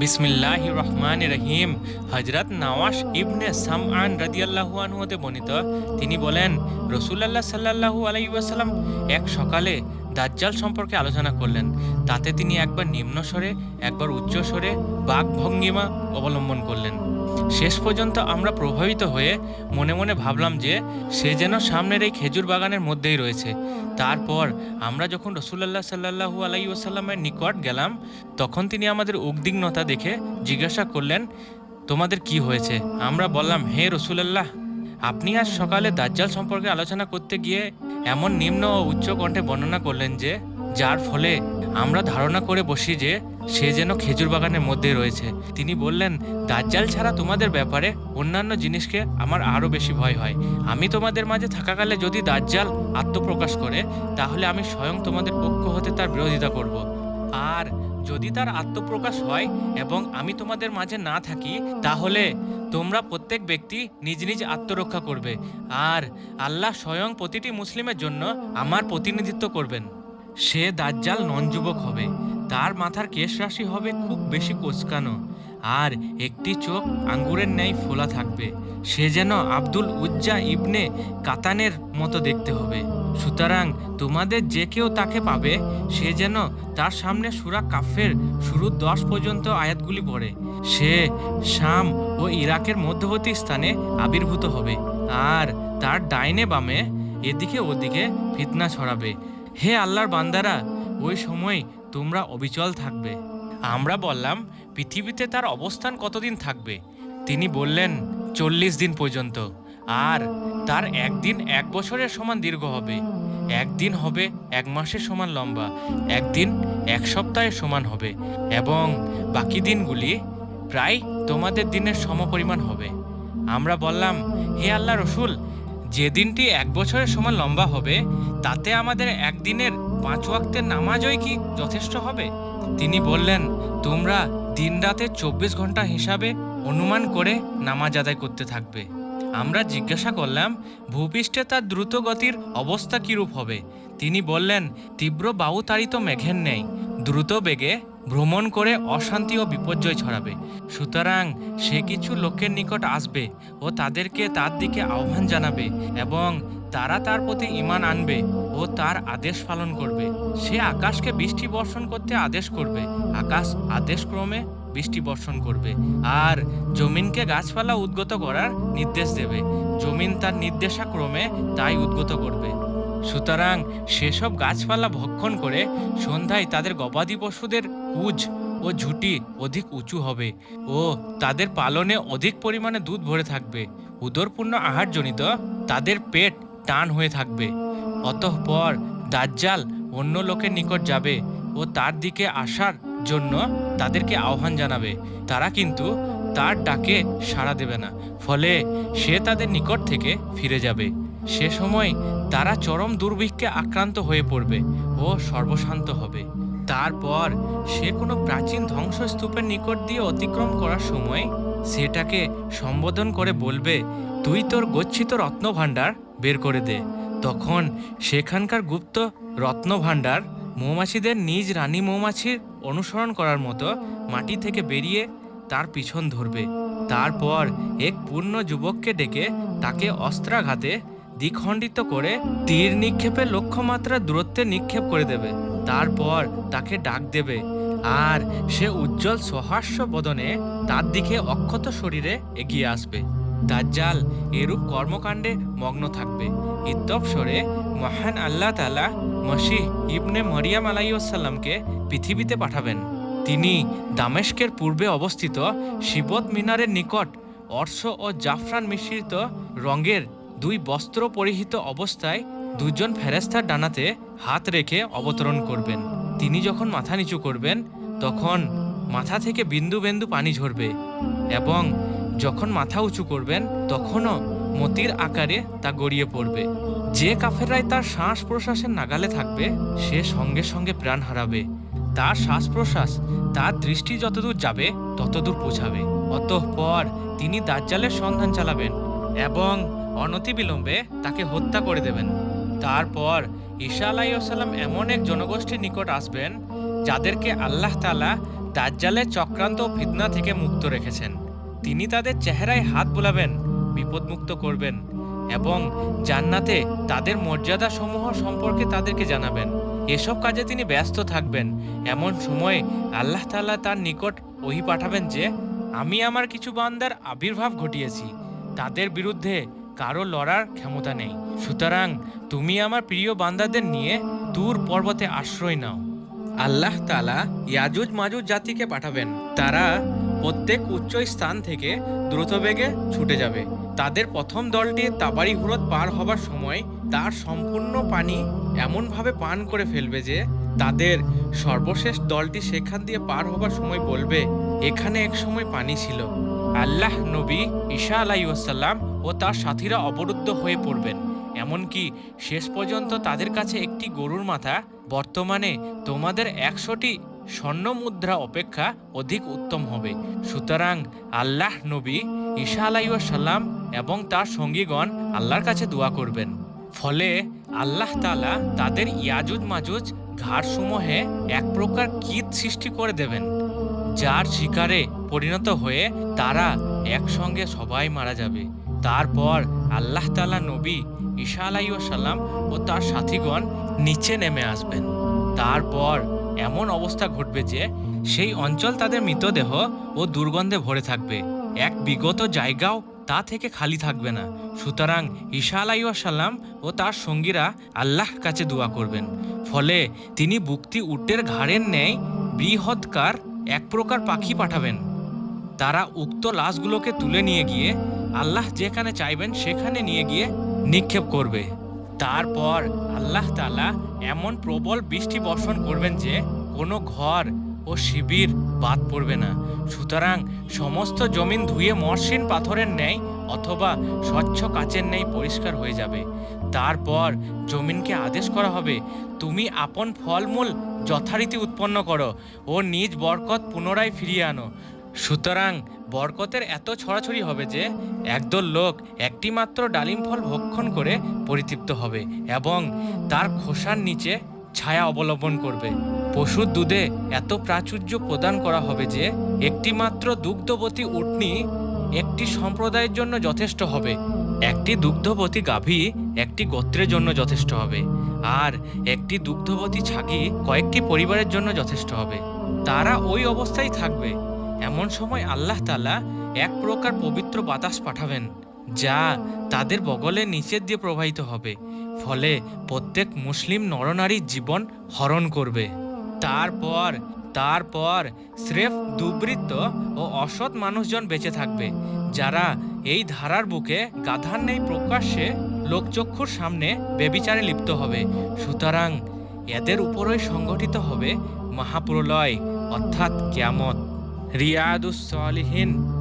বিসমিল্লাহ রহমান রহিম। হজরত নওয়াস ইবনে সামআন রাদিয়াল্লাহু আনহু হতে বর্ণিত। তিনি বলেন রসুলাল্লাহ সাল্লাল্লাহু আলাইহি ওয়াসাল্লাম এক সকালে দাজ্জাল সম্পর্কে আলোচনা করলেন। তাতে তিনি একবার নিম্ন স্বরে, একবার উচ্চ স্বরে বাক ভঙ্গিমা অবলম্বন করলেন। শেষ পর্যন্ত আমরা প্রভাবিত হয়ে মনে মনে ভাবলাম যে, সে যেন সামনের এই খেজুর বাগানের মধ্যেই রয়েছে। তারপর আমরা যখন রসুল্লাহ সাল্লাহু আলাই ওসাল্লামের নিকট গেলাম, তখন তিনি আমাদের উদ্বিগ্নতা দেখে জিজ্ঞাসা করলেন, তোমাদের কি হয়েছে? আমরা বললাম, হে রসুলাল্লাহ আপনি আজ সকালে দাজ্জাল সম্পর্কে আলোচনা করতে গিয়ে এমন নিম্ন ও উচ্চ কণ্ঠে বর্ণনা করলেন যে, যার ফলে আমরা ধারণা করে বসি যে, সে যেন খেজুর বাগানের মধ্যে রয়েছে। তিনি বললেন, দাজ্জাল ছাড়া তোমাদের ব্যাপারে অন্যান্য জিনিসকে আমার আরও বেশি ভয় হয়। আমি তোমাদের মাঝে থাকাকালে যদি দাজ্জাল আত্মপ্রকাশ করে, তাহলে আমি স্বয়ং তোমাদের পক্ষ হতে তার বিরোধিতা করব। আর যদি তার আত্মপ্রকাশ হয় এবং আমি তোমাদের মাঝে না থাকি, তাহলে তোমরা প্রত্যেক ব্যক্তি নিজ নিজ আত্মরক্ষা করবে। আর আল্লাহ স্বয়ং প্রতিটি মুসলিমের জন্য আমার প্রতিনিধিত্ব করবেন। সে দাজ্জাল নন যুবক হবে। তার মাথার কেশ রাশি হবে খুব বেশি কোচকানো। আর একটি চোখ আঙ্গুরের ন্যায় ফোলা থাকবে। সে যেন আব্দুল উজ্জা ইবনে কাতানের মতো দেখতে হবে। সুতরাং তোমাদের যে কেউ তাকে পাবে, সে যেন তার সামনে সুরা কাফের শুরু দশ পর্যন্ত আয়াতগুলি পড়ে। সে শাম ও ইরাকের মধ্যবর্তী স্থানে আবির্ভূত হবে আর তার ডাইনে বামে, এদিকে ওদিকে ফিতনা ছড়াবে। হে আল্লাহর বান্দারা, ওই সময় তোমরা অবিচল থাকবে। আমরা বললাম, পৃথিবীতে তার অবস্থান কতদিন থাকবে? তিনি বললেন, চল্লিশ দিন পর্যন্ত। আর তার একদিন এক বছরের সমান দীর্ঘ হবে। একদিন হবে এক মাসের সমান লম্বা, একদিন এক সপ্তাহের সমান হবে এবং বাকি দিনগুলি প্রায় তোমাদের দিনের সমপরিমাণ হবে। আমরা বললাম, হে আল্লাহ রসুল, যে দিনটি এক বছরের সমান লম্বা হবে, তাতে আমাদের একদিনের পাঁচ ওয়াক্তের নামাজই কি যথেষ্ট হবে? তিনি বললেন, তোমরা দিন রাতে চব্বিশ ঘণ্টা হিসাবে অনুমান করে নামাজ আদায় করতে থাকবে। আমরা জিজ্ঞাসা করলাম, ভূপৃষ্ঠে তার দ্রুত গতির অবস্থা কীরূপ হবে? তিনি বললেন, তীব্র বায়ুতাড়িত মেঘের নেই। দ্রুত বেগে ভ্রমণ করে অশান্তি ও বিপর্যয় ছড়াবে। সুতরাং সে কিছু লোকের নিকট আসবে ও তাদেরকে তার দিকে আহ্বান জানাবে এবং তারা তার প্রতি ইমান আনবে ও তার আদেশ পালন করবে। সে আকাশকে বৃষ্টি বর্ষণ করতে আদেশ করবে। আকাশ আদেশক্রমে বৃষ্টি বর্ষণ করবে। আর জমিনকে গাছপালা উদ্গত করার নির্দেশ দেবে। জমিন তার নির্দেশাক্রমে তাই উদ্গত করবে। সুতরাং সেসব গাছপালা ভক্ষণ করে সন্ধ্যায় তাদের গবাদি পশুদের কুজ ও ঝুটি অধিক উঁচু হবে ও তাদের পালনে অধিক পরিমাণে দুধ ভরে থাকবে। উদরপূর্ণ আহারজনিত তাদের পেট টান হয়ে থাকবে। অতঃপর দাজ্জাল অন্য লোকের নিকট যাবে ও তার দিকে আসার জন্য তাদেরকে আহ্বান জানাবে। তারা কিন্তু তার ডাকে সাড়া দেবে না। ফলে সে তাদের নিকট থেকে ফিরে যাবে। সে সময় তারা চরম দুর্ভিক্ষে আক্রান্ত হয়ে পড়বে ও সর্বশান্ত হবে। তারপর সে কোনো প্রাচীন ধ্বংসস্তূপের নিকট দিয়ে অতিক্রম করার সময় সেটাকে সম্বোধন করে বলবে, তুই তোর গচ্ছিত রত্নভাণ্ডার বের করে দে। তখন সেখানকার গুপ্ত রত্নভাণ্ডার মৌমাছিদের নিজ রানী মৌমাছির অনুসরণ করার মতো মাটি থেকে বেরিয়ে তার পিছন ধরবে। তারপর এক পূর্ণ যুবককে ডেকে তাকে অস্ত্রাঘাতে দ্বিখণ্ডিত করে তীর নিক্ষেপের লক্ষ্যমাত্রা দূরত্বে নিক্ষেপ করে দেবে। তারপর তাকে ডাক দেবে আর সে উজ্জ্বল সহাস্য বদনে তার দিকে অক্ষত শরীরে এগিয়ে আসবে। দাজ্জাল এরূপ কর্মকাণ্ডে মগ্ন থাকবে। ইত্যবসরে মহান আল্লাহ তালা মসিহ ইবনে মরিয়াম আলাইসাল্লামকে পৃথিবীতে পাঠাবেন। তিনি দামেস্কের পূর্বে অবস্থিত শিবত মিনারের নিকট অর্শ ও জাফরান মিশ্রিত রঙের দুই বস্ত্র পরিহিত অবস্থায় দুজন ফেরেস্তার ডানাতে হাত রেখে অবতরণ করবেন। তিনি যখন মাথা নিচু করবেন, তখন মাথা থেকে বিন্দু বিন্দু পানি ঝরবে এবং যখন মাথা উঁচু করবেন, তখনও মতির আকারে তা গড়িয়ে পড়বে। যে কাফেররাই তার শ্বাস প্রশ্বাসের নাগালে থাকবে, সে সঙ্গে সঙ্গে প্রাণ হারাবে। তার শ্বাস প্রশ্বাস তার দৃষ্টি যতদূর যাবে, ততদূর পৌঁছাবে। অতঃপর তিনি দাজ্জালের সন্ধান চালাবেন এবং অনতিবিলম্বে তাকে হত্যা করে দেবেন। তারপর ঈশা আলাইসাল্লাম এমন এক জনগোষ্ঠীর নিকট আসবেন, যাদেরকে আল্লাহ তালা দাজ্জালের চক্রান্ত ফিতনা থেকে মুক্ত রেখেছেন। তিনি তাদের চেহারায় হাত বোলাবেন, বিপদমুক্ত করবেন এবং জান্নাতে তাদের মর্যাদা সমূহ সম্পর্কে তাদেরকে জানাবেন। এসব কাজে তিনি ব্যস্ত থাকবেন। এমন সময়ে আল্লাহ তাআলা তার নিকট ওহি পাঠাবেন যে, আমি আমার কিছু বান্দার আবির্ভাব ঘটিয়েছি। তাদের বিরুদ্ধে কারও লড়ার ক্ষমতা নেই। সুতরাং তুমি আমার প্রিয় বান্দাদের নিয়ে দূর পর্বতে আশ্রয় নাও। আল্লাহ তালা ইয়াজুজ মাজুজ জাতিকে পাঠাবেন। তারা প্রত্যেক উচ্চ স্থান থেকে দ্রুতবেগে ছুটে যাবে। তাদের প্রথম দলটি তাবারি হুরত পার হবার সময় তার সম্পূর্ণ পানি এমনভাবে পান করে ফেলবে যে তাদের সর্বশেষ দলটি সেখান দিয়ে পার হবার সময় বলবে, এখানে এক সময় পানি ছিল। আল্লাহ নবী ঈশা আলাইসাল্লাম ও তার সাথীরা অবরুদ্ধ হয়ে পড়বেন। এমনকি শেষ পর্যন্ত তাদের কাছে একটি গরুর মাথা। বর্তমানে তোমাদের একশোটি স্বর্ণ মুদ্রা অপেক্ষা অধিক উত্তম হবে। সুতরাং আল্লাহ নবী ঈশা আলাইসাল্লাম এবং তার সঙ্গীগণ আল্লাহর কাছে দোয়া করবেন। ফলে আল্লাহ তালা তাদের ইয়াজুজ মাজুজ ঘাড়সমূহে এক প্রকার কীট সৃষ্টি করে দেবেন, যার শিকারে পরিণত হয়ে তারা একসঙ্গে সবাই মারা যাবে। তারপর আল্লাহ তালা নবী ঈশা আলাইসাল্লাম ও তার সাথীগণ নিচে নেমে আসবেন। তারপর এমন অবস্থা ঘটবে যে সেই অঞ্চল তাদের মৃতদেহ ও দুর্গন্ধে ভরে থাকবে। এক বিগত জায়গাও তা থেকে খালি থাকবে না। সুতরাং ঈশা আলাইসাল্লাম ও তার সঙ্গীরা আল্লাহ কাছে দোয়া করবেন। ফলে তিনি বুক্তি উটের ঘাড়ের ন্যায় বৃহৎকার এক প্রকার পাখি পাঠাবেন। তারা উক্ত লাশগুলোকে তুলে নিয়ে গিয়ে আল্লাহ যেখানে চাইবেন সেখানে নিয়ে গিয়ে নিক্ষেপ করবে। তারপর আল্লাহ তালা এমন প্রবল বৃষ্টি বর্ষণ করবেন যে কোনো ঘর ও শিবির বাদ পড়বে না। সুতরাং সমস্ত জমিন ধুয়ে মসৃণ পাথরের ন্যায় অথবা স্বচ্ছ কাচের ন্যায় পরিষ্কার হয়ে যাবে। তারপর জমিনকে আদেশ করা হবে, তুমি আপন ফলমূল যথারীতি উৎপন্ন করো ও নিজ বরকত পুনরায় ফিরিয়ে আনো। সুতরাং বরকতের এত ছড়াছড়ি হবে যে একদল লোক একটি মাত্র ডালিম ফল ভক্ষণ করে পরিতৃপ্ত হবে এবং তার খোসার নিচে ছায়া অবলম্বন করবে। পশুর দুধে এত প্রাচুর্য প্রদান করা হবে যে একটি মাত্র দুগ্ধবতী উটনি একটি সম্প্রদায়ের জন্য যথেষ্ট হবে, একটি দুগ্ধবতী গাভী একটি গোত্রের জন্য যথেষ্ট হবে, আর একটি দুগ্ধবতী ছাগি কয়েকটি পরিবারের জন্য যথেষ্ট হবে। তারা ওই অবস্থায় থাকবে। এমন সময় আল্লাহ তালা এক প্রকার পবিত্র বাতাস পাঠাবেন, যা তাদের বগলের নিচের দিয়ে প্রবাহিত হবে। ফলে প্রত্যেক মুসলিম নরনারীর জীবন হরণ করবে। তারপর তারপর স্রেফ দুবৃত্ত ও অসৎ মানুষজন বেঁচে থাকবে, যারা এই ধারার বুকে গাধার নেই প্রকাশ্যে লোকচক্ষুর সামনে বেবিচারে লিপ্ত হবে। সুতরাং এদের উপরই সংগঠিত হবে মহাপ্রলয়, অর্থাৎ কিয়ামত। Riyadus Salihin